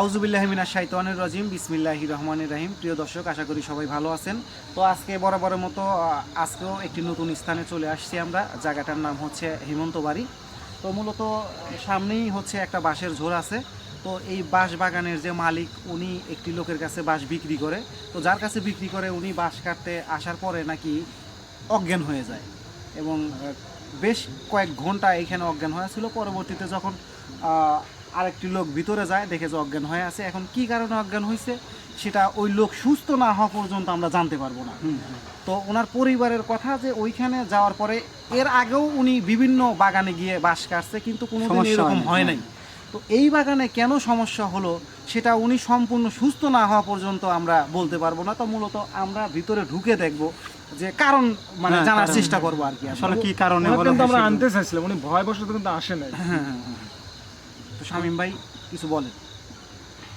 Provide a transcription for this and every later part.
আউজুবিল্লাহমিনা শাইতানির রাজিম বিসমিল্লাহি রহমানের রাহিম। প্রিয় দর্শক, আশা করি সবাই ভালো আছেন। তো আজকে বরাবরের মতো আজকেও একটি নতুন স্থানে চলে আসছি আমরা। জায়গাটার নাম হচ্ছে হেমন্ত বাড়ি। তো মূলত সামনেই হচ্ছে একটা বাঁশের ঝোর আছে। তো এই বাঁশ বাগানের যে মালিক, উনি একটি লোকের কাছে বাঁশ বিক্রি করে। তো যার কাছে বিক্রি করে, উনি বাঁশ কাটতে আসার পরে নাকি অজ্ঞান হয়ে যায়। এবং বেশ কয়েক ঘণ্টা এখানে অজ্ঞান হয়ে ছিল। পরবর্তীতে যখন আরেকটি লোক ভিতরে যায় দেখে যে অজ্ঞান হয়ে আছে। এখন কি কারণে অজ্ঞান হয়েছে সেটা ওই লোক সুস্থ না হওয়া পর্যন্ত আমরা জানতে পারব না। তো ওনার পরিবারের কথা যে ওইখানে যাওয়ার পরে এর আগেও উনি বিভিন্ন বাগানে গিয়ে বাস কাটছে কিন্তু কোনো এরকম হয়। নাই। তো এই বাগানে কেন সমস্যা হলো সেটা উনি সম্পূর্ণ সুস্থ না হওয়া পর্যন্ত আমরা বলতে পারব না। তো মূলত আমরা ভিতরে ঢুকে দেখব যে কারণ মানে হ্যাঁ, জানার চেষ্টা করব আর কি। আসলে কি কারণে আমরা আনতে চাইছিলাম উনি ভয় বসত কিন্তু আসে নাই। হ্যাঁ, হ্যাঁ। তো শামীম ভাই কিছু বলেন।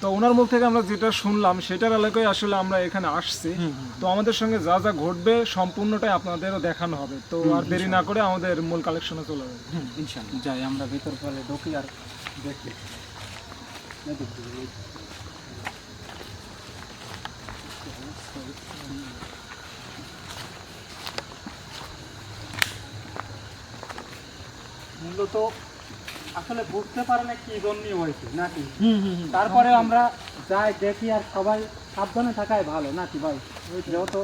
তো ওনার মুখ থেকে আমরা যেটা শুনলাম সেটার এলাকায় আসলে আমরা এখানে আসছি। তো আমাদের সঙ্গে যা যা ঘটবে সম্পূর্ণটাই আপনাদেরও দেখানো হবে। তো আর দেরি না করে আমাদের মূল কালেকশনে চলে যাবে। হুম, ইনশাল্লাহ। যাই আমরা ভিতর ফলে ঢুকি আর দেখি। মূলত আসলে বুঝতে পারে না কি জন্যই হয়েছে নাকি? তারপরে আমরা যাই দেখি আর সবাই সাবধানে থাকাই ভালো নাকি ভাই? যেহেতু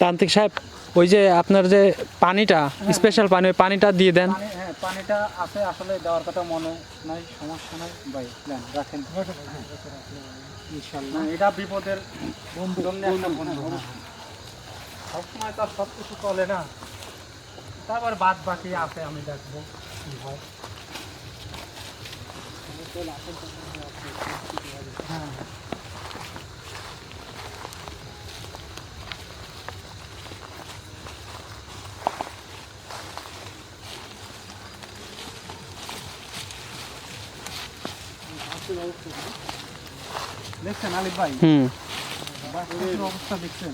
তান্ত্রিক সাহেব ওই যে আপনার যে পানিটা স্পেশাল পানি ওই পানিটা দিয়ে দেন। হ্যাঁ পানিটা আছে আসলে দেওয়ার কথা মনে নাই সমস্যা নাই। ভাই রাখেন। ইনশাল্লাহ। এটা বিপদের বন্ধু সবসময় তো আর সব কিছু চলে না। তারপর বাদ বাকি আছে আমি দেখব। কি হয় হ্যাঁ দেখছেন আলিফ ভাই? হুম। অবস্থা দেখছেন?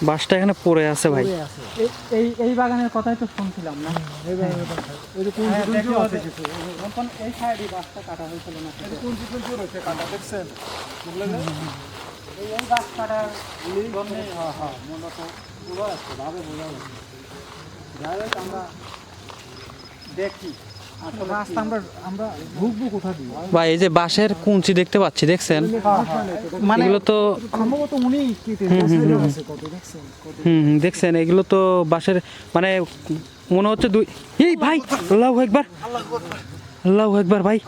বাসটা এখানে পড়ে আছে ভাই। এই- এই এই বাগানের কথাই তো শুনছিলাম না। এই বাগানের কথা হ্যাঁ, দেখি ওদের- যখন এই সাইডে গাছটা কাটা হয়েছিল না? দেখছেন? এই এই গাছ কাটার জন্যে হ্যাঁ হ্যাঁ মূলত বোঝা যাচ্ছে ভাবে বোঝা যাচ্ছে। যাই হোক আমরা দেখি। ভাই এই যে বাঁশের কুঞ্চি দেখতে পাচ্ছি দেখছেন? মানে এগুলো তো সম্ভবত উনি কেটে হুম, হুম, দেখছেন? এগুলো তো বাঁশের মানে মনে হচ্ছে দুই এই ভাই আল্লাহ একবার আল্লাহ একবার ভাই।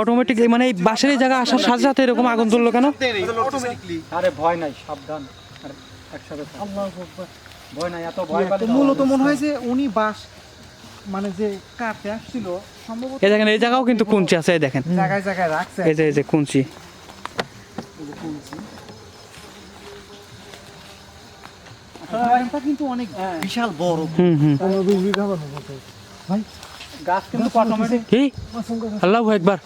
অটোমেটিক মানে এই বাঁশের এই জায়গা আসার সাথে সাথে এরকম আগুন ধরলো কেন? আরে ভয় নাই সাবধান। একসাথে ভয় নাই এত ভয় মূলত মনে হয় যে উনি বাস মানে যে কাটতে আসছিল সম্ভবত এই দেখেন এই জায়গাও কিন্তু কুঞ্চি আছে এই দেখেন। জায়গায় জায়গায় রাখছে। এই যে এই যে কুঞ্চি। কিন্তু অনেক বিশাল বড়। হুম হুম। গাছ কিন্তু অটোমেটিক এই আল্লাহ একবার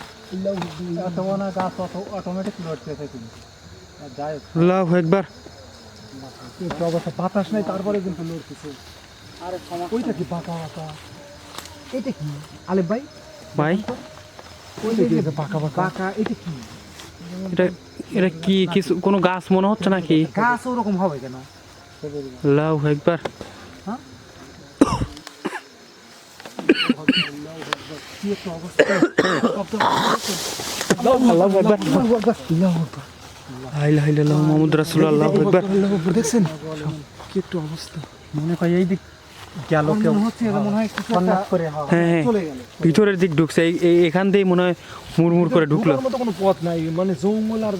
অথবা না গাছ অটোমেটিক লড়তেছে কিন্তু। আর যাই হোক। আল্লাহ একটু অবস্থা বাতাস নাই তারপরে কিন্তু লড়তেছে আরে সমস্যা। ওইটা কি পাকা পাকা এটা কি? আলিফ ভাই? ভাই? ওইটা কি? এটা পাকা পাকা? এটা কি? এটা এটা কি কিছু কোনো গাছ মনে হচ্ছে নাকি? গাছ ওরকম হবে কেন? আল্লাহ একবার আকবার। দেখছেন? কি একটু অবস্থা? মনে হয় এই দিক গেল কেউ? মনে মনে হয় হ্যাঁ হ্যাঁ। চলে গেল। ভিতরের দিক ঢুকছে এখান দিয়েই মনে হয় মুড়মুড় করে ঢুকলো। কোনো পথ নাই মানে জঙ্গল আর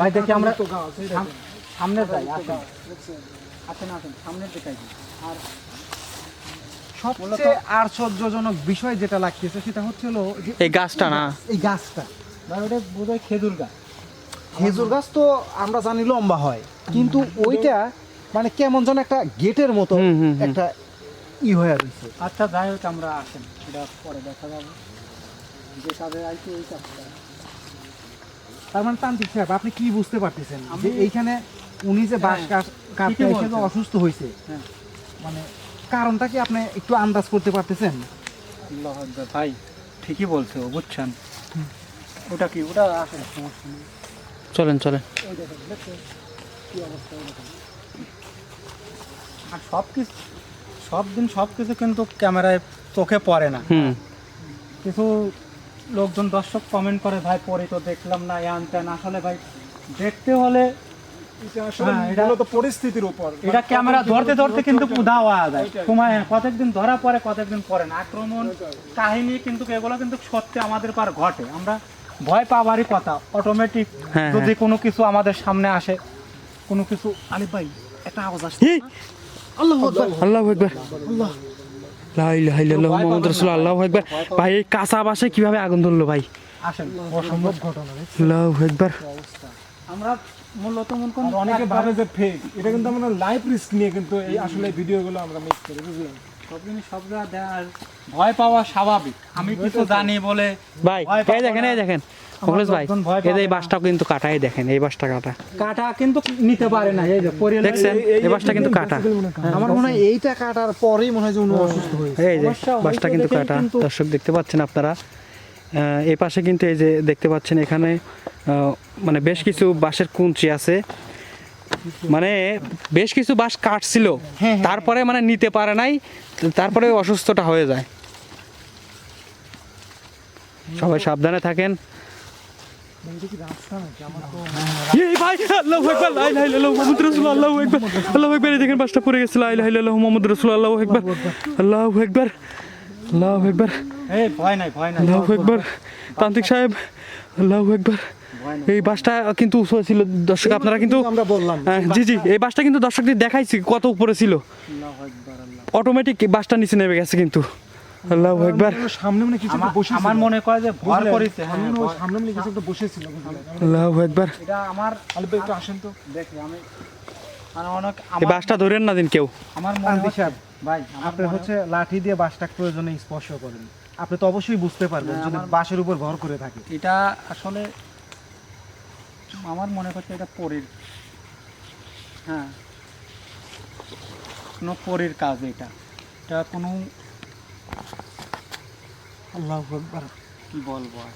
ভাই দেখি আমরা সামনে যাই আসেন। আসেন আসেন সামনের দিকে আর সবচেয়ে আশ্চর্যজনক বিষয় যেটা লাগতেছে সেটা হচ্ছে হলো এই গাছটা না? এই গাছটা। ভাই ওটা বোধহয় খেজুর গাছ। খেজুর গাছ তো আমরা জানি লম্বা হয় কিন্তু ওইটা মানে কেমন যেন একটা গেটের মতো। একটা ই হয়ে রয়েছে আচ্ছা যাই হোক আমরা আসেন। এটা পরে দেখা যাবে। যে কাজে আইছি ওই কাজটা তার মানে তান্ত্রিক সাহেব আপনি কি বুঝতে পারতেছেন যে আমি- এইখানে উনি যে বাস কাটতে এসে যে অসুস্থ হয়েছে? হ্যাঁ। মানে কারণটা কি আপনি একটু আন্দাজ করতে পারতেছেন? আল্লাহ ভাই ঠিকই বলছে ও বুঝছেন। ওটা কি ওটা আসে না, সমস্যা নেই। চলেন চলেন। কি অবস্থা আর সব কিছু সব দিন সব কিছু কিন্তু ক্যামেরায় চোখে পড়ে না। কিছু লোকজন দর্শক কমেন্ট করে ভাই পরে তো দেখলাম না ইয়ান ত্যান আসলে ভাই দেখতে হলে এটা আসলে হ্যাঁ, পরিস্থিতির উপর। এটা ক্যামেরা ধরতে ধরতে কিন্তু দেওয়া যায়। সময় হ্যাঁ, কতদিন ধরা পরে কতদিন পরে না। আক্রমণ কাহিনী কিন্তু এগুলো কিন্তু সত্যি আমাদের পার ঘটে। আমরা ভয় পাওয়ারই কথা। অটোমেটিক হ্যাঁ, যদি কোনো কিছু আমাদের সামনে আসে কোনো কিছু আলিফ ভাই একটা আওয়াজ আসছে! আল্লাহু রাসূলুল্লাহ আল্লাহু আকবার। ভাই এই কাঁচা বাসে কীভাবে আগুন ধরলো ভাই? অসম্ভব ঘটনা আল্লাহু আকবার। আমরা মূলত মন কোন অনেকে ভাবে যে ফেক এটা কিন্তু আমরা লাইভ রিস্ক নিয়ে কিন্তু এই আসলে ভিডিওগুলো আমরা মেক করি বুঝলেন? সব জিনিস সব ভয় পাওয়া স্বাভাবিক। আমি কিছু জানি বলে ভাই দেখেন দেখেন। মুখলেশ ভাই এই এই বাসটা কিন্তু কাটাই দেখেন এই বাসটা কাটা। কাটা কিন্তু নিতে পারে না এই যে দেখছেন? এই বাসটা কিন্তু কাটা। আমার মনে হয় এইটা কাটার পরেই মনে হয় যে উনি অসুস্থ হয়েছে এই যে বাসটা কিন্তু কাটা। দর্শক দেখতে পাচ্ছেন আপনারা। এই পাশে কিন্তু এই যে দেখতে পাচ্ছেন এখানে মানে বেশ কিছু বাঁশের কুঞ্চি আছে। মানে বেশ কিছু বাঁশ কাটছিল। তারপরে মানে নিতে পারে নাই তারপরে অসুস্থটা হয়ে যায়। সবাই সাবধানে থাকেন। দেখেন বাসটা পড়ে আল্লাহু আল্লাহু আল্লাহু আকবার তান্ত্রিক সাহেব আল্লাহু আকবার। এই বাসটা কিন্তু উঁচু ছিল দর্শক আপনারা কিন্তু আমরা বললাম। হ্যাঁ, জি জি এই বাসটা কিন্তু দর্শকদের দেখাইছি কত উপরে ছিল। অটোমেটিক বাসটা নিচে নেমে গেছে কিন্তু। আল্লাহু আকবার। সামনে মানে কিছু একটা আমার- বসেছিল। আমার মনে করে যে ভর করেছে হ্যাঁ, সামনে সামনে মানে কিছু একটা বসেছিল আল্লাহু আকবার। এটা আমার ভাই একটু আসেন তো। দেখি আমি মানে অনেক এই বাসটা ধরেন না দিন কেউ। আমার মনে হচ্ছে সাহেব ভাই আপনি হচ্ছে লাঠি দিয়ে বাসটা প্রয়োজনে স্পর্শ করেন। আপনি তো অবশ্যই বুঝতে পারবেন হ্যাঁ, যদি আমার- বাসের উপর ভর করে থাকে। এটা আসলে আমার মনে হচ্ছে এটা পরের হ্যাঁ কোনো পরের কাজ এটা। এটা কোনো আল্লাহ আকবার। কি বলব আর?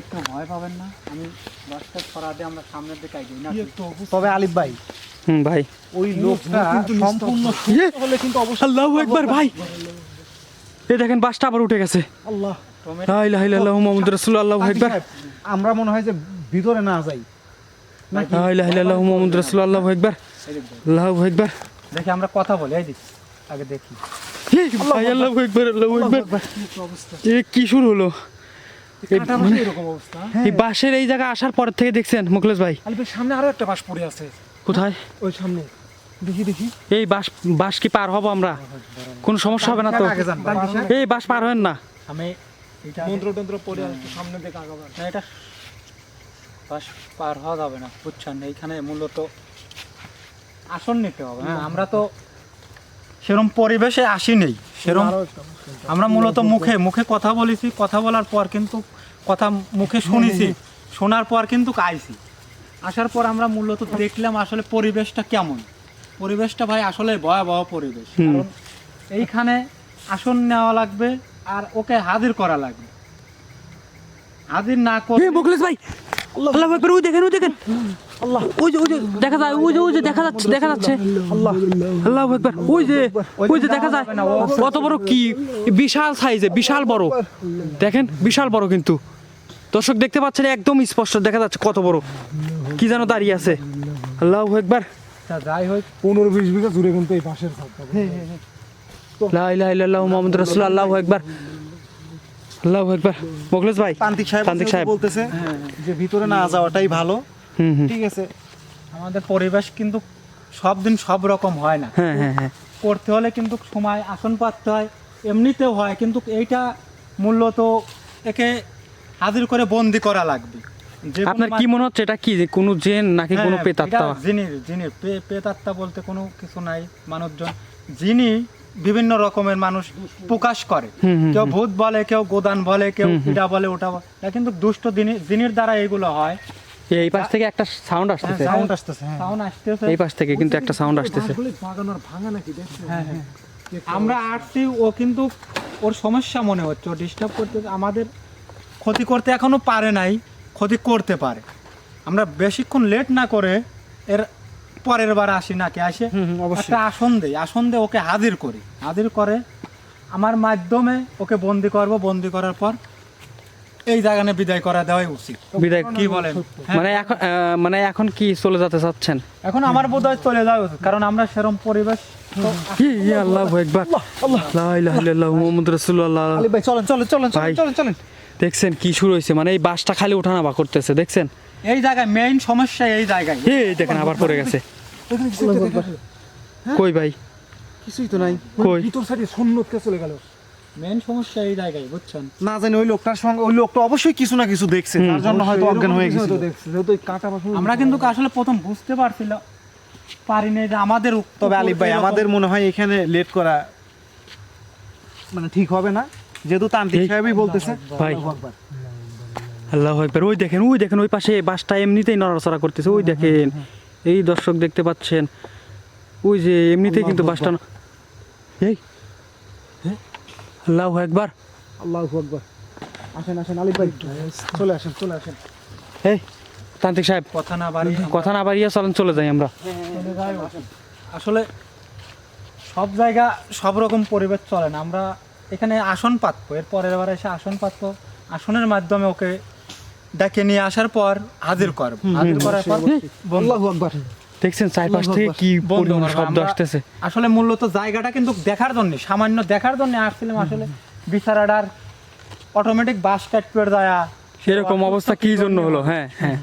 একটু ভয় পাবেন না। আমি বাসটা ছড়া দিয়ে আমরা সামনের দিকে এগিয়ে না তবে আলিফ ভাই হুম ভাই। ওই লোকটা সম্পূর্ণ ইয়ে, হলে কিন্তু অবশ্যই আল্লাহু আকবার। ভাই। এই দেখেন বাসটা আবার উঠে গেছে। আল্লাহ। লা ইলাহা ইল্লাল্লাহু মুহাম্মাদুর রাসূলুল্লাহ আল্লাহু আকবার। আমরা মনে হয় যে ভিতরে না যাই। নাকি? লা ইলাহা ইল্লাল্লাহু মুহাম্মাদুর রাসূলুল্লাহ আল্লাহু আকবার আল্লাহু আকবার। দেখি আমরা কথা বলি এই আগে দেখি। কি শুরু হলো? এই এই বাসের এই জায়গা আসার পর থেকে দেখছেন মুখলেশ ভাই? সামনে আরও একটা বাস পড়ে আছে। কোথায়? ওই সামনে। দেখি দেখি। এই বাস বাস কি পার হব আমরা? কোনো সমস্যা হবে না তো। এই বাস পার হবেন না। আমি পড়ে সামনে দিকে আগাবেন। এটা বাস পার হওয়া যাবে না বুঝছেন? এইখানে মূলত আসন নিতে হবে হ্যাঁ? আমরা তো সেরম পরিবেশে আসি নেই। বাস। আমরা মূলত মুখে মুখে কথা বলেছি কথা বলার পর কিন্তু কথা মুখে শুনেছি শোনার পর কিন্তু আইছি আসার পর আমরা মূলত দেখলাম আসলে পরিবেশটা কেমন। পরিবেশটা ভাই আসলে ভয়াবহ পরিবেশ। এইখানে আসন নেওয়া লাগবে আর ওকে হাজির করা লাগবে। হাজির না করে মুখলেশ ভাই আল্লাহু দেখেন দেখেন। আল্লাহ ওই যে ওই যে দেখা যায় ওই যে ওই যে দেখা যাচ্ছে দেখা যাচ্ছে। আল্লাহ আল্লাহু আকবার। ওই যে ওই যে দেখা যায় কত বড় কি বিশাল সাইজে বিশাল বড়। দেখেন বিশাল বড় কিন্তু। দর্শক দেখতে পাচ্ছেন একদম স্পষ্ট দেখা যাচ্ছে কত বড়। কি যেন দাঁড়িয়ে আছে। আল্লাহু আকবার। যাই হোক পনেরো বিশ বিঘা জুড়ে কিন্তু এই বাসের ছাদটা লা ইলাহা ইল্লাল্লাহু মুহাম্মাদুর রাসূলুল্লাহ আল্লাহু আকবার। আল্লাহু আকবার। মুখলেশ ভাই তান্ত্রিক সাহেব তান্ত্রিক সাহেব। বলতেছে যে ভিতরে না যাওয়াটাই ভালো। ঠিক আছে? আমাদের পরিবেশ কিন্তু সব দিন সব রকম হয় না। হ্যাঁ হ্যাঁ হ্যাঁ। করতে হলে কিন্তু সময় আসন পাততে হয় এমনিতেও হয় কিন্তু এইটা মূলত একে হাজির করে বন্দি করা লাগবে। আপনার কি মনে হচ্ছে এটা কি যে কোনো জেন নাকি কোনো জিনির জিনির বলতে কোনো কিছু নাই মানুষজন। যিনি বিভিন্ন রকমের মানুষ প্রকাশ করে। কেউ ভূত বলে কেউ গোদান বলে কেউ এটা বলে ওটা বলে। কিন্তু দুষ্ট জিনি- জিনির দ্বারা এগুলো হয় এই পাশ থেকে একটা সাউন্ড আসতেছে। সাউন্ড আসতেছে হ্যাঁ। সাউন্ড আসতেছে। এই পাশ থেকে কিন্তু একটা সাউন্ড আসতেছে। বাসগুলি ভাঙা নাকি হ্যাঁ হ্যাঁ। আমরা আসছি ও কিন্তু ওর সমস্যা মনে হচ্ছে ও ডিস্টার্ব করতে আমাদের ক্ষতি করতে এখনও পারে নাই ক্ষতি করতে পারে। আমরা বেশিক্ষণ লেট না করে এর পরের বার আসি নাকি আসে। একটা আসন দেই আসন দিয়ে ওকে হাজির করি। হাজির করে আমার মাধ্যমে ওকে বন্দি করব বন্দি করার পর এই জায়গানে বিদায় করা দেওয়াই উচিত। বিদায় কি বলেন? মানে এখন মানে এখন কি চলে যেতে চাচ্ছেন? এখন আমার বোধ হয় চলে যাওয়া উচিত কারণ আমরা সেরম পরিবেশ দেখছেন কি শুরু হয়েছে? মানে এই বাসটা খালি ওঠানামা করতেছে দেখছেন? এই জায়গায় মেইন সমস্যা এই জায়গায়। এই দেখেন আবার পড়ে গেছে। কই ভাই? কিছুই তো নাই। কই? ভিতর সাইডে শূন্যকে চলে গেল। মেইন সমস্যা এই জায়গায় বুঝছেন? না জানি ওই লোকটার সঙ্গে ওই লোকটা অবশ্যই কিছু না কিছু দেখছে তার জন্য হয়তো অজ্ঞান হয়ে গেছে যেহেতু কাঁটা আমরা কিন্তু আসলে প্রথম বুঝতে পারছিলাম পারিনি যে আমাদের তবে আলিফ ভাই আমাদের মনে হয় এখানে লেট করা মানে ঠিক হবে না যেহেতু তান্ত্রিক সাহেবই বলতেছে। ভাই। আল্লাহ একবার ওই দেখেন ওই দেখেন ওই পাশে বাসটা এমনিতেই নড়াচড়া করতেছে ওই দেখেন। এই দর্শক দেখতে পাচ্ছেন ওই যে এমনিতেই কিন্তু বাসটা এই আল্লাহ একবার আল্লাহু আকবার। আসেন আসেন আলিফ ভাই। চলে আসেন চলে আসেন। এই তান্ত্রিক সাহেব কথা না বাড়ি কথা না বাড়িয়ে চলেন চলে যাই আমরা। আসলে সব জায়গা সব রকম পরিবেশ চলে না। আমরা এখানে আসন পাতবো এর পরের বার এসে আসন পাতবো। আসনের মাধ্যমে ওকে ডেকে নিয়ে আসার পর হাজির করব। হাজির করার পর বন্ধ। আল্লাহু আকবার। দেখছেন চারপাশ থেকে কি পরিমাণ শব্দ আসতেছে? আসলে মূলত জায়গাটা কিন্তু দেখার জন্য সামান্য দেখার জন্য আসছিলাম আসলে। বিচারাডার অটোমেটিক বাস কাটপের দেয়া। সেরকম অবস্থা কি জন্য হলো? হ্যাঁ হ্যাঁ।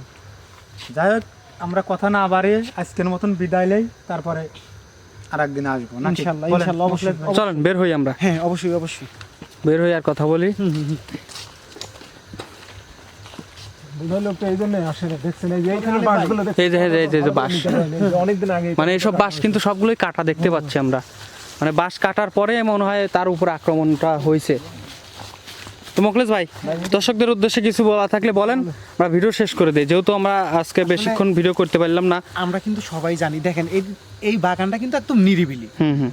যাই হোক আমরা কথা না বাড়িয়ে আজকের মতন বিদায় লই তারপরে আর একদিন আসব নাকি? ইনশাআল্লাহ, বলেন, ইনশাআল্লাহ, অবশ্যই। চলেন বের হই আমরা। হ্যাঁ অবশ্যই অবশ্যই। বের হই আর কথা বলি। মানে এইসব বাস কিন্তু সবগুলোই কাটা দেখতে পাচ্ছি আমরা। মানে বাস কাটার পরে মনে হয় তার উপর আক্রমণটা হয়েছে। তো মোকলেশ ভাই দর্শকদের উদ্দেশ্যে কিছু বলা থাকলে বলেন আমরা ভিডিও শেষ করে দিই। যেহেতু আমরা আজকে বেশিক্ষণ ভিডিও করতে পারলাম না। আমরা কিন্তু সবাই জানি দেখেন এই এই বাগানটা কিন্তু একদম নিরিবিলি। হুম হুম।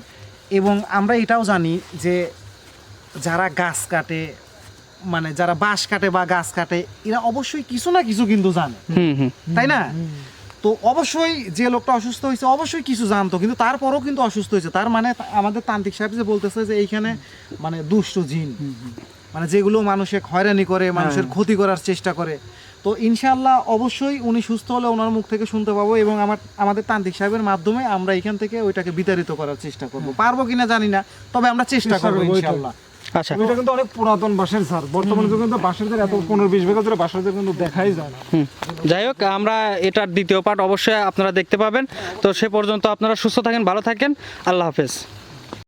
এবং আমরা এটাও জানি যে যারা গাছ কাটে মানে যারা বাঁশ কাটে বা গাছ কাটে এরা অবশ্যই কিছু না কিছু কিন্তু জানে। তাই না? তো অবশ্যই যে লোকটা অসুস্থ হয়েছে অবশ্যই কিছু জানতো কিন্তু তারপরও কিন্তু অসুস্থ হয়েছে। তার মানে আমাদের তান্ত্রিক সাহেব যে বলতেছে যে এইখানে মানে দুষ্ট জিন। মানে যেগুলো মানুষে হয়রানি করে মানুষের ক্ষতি করার চেষ্টা করে। তো ইনশাল্লাহ অবশ্যই উনি সুস্থ হলে ওনার মুখ থেকে শুনতে পাবো এবং আমার আমাদের তান্ত্রিক সাহেবের মাধ্যমে আমরা এখান থেকে ওইটাকে বিতাড়িত করার চেষ্টা করব। পারব কিনা জানি না তবে আমরা চেষ্টা করব করব, ইনশাল্লাহ আচ্ছা। এটা কিন্তু অনেক পুরাতন বাসের স্যার বর্তমানে কিন্তু বাঁশের দের এত পনেরো বিশ বিঘা ধরে বাঁশের দের কিন্তু দেখাই যায় না। যাই হোক আমরা এটার দ্বিতীয় পার্ট অবশ্যই আপনারা দেখতে পাবেন। তো সে পর্যন্ত আপনারা সুস্থ থাকেন ভালো থাকেন। আল্লাহ হাফেজ।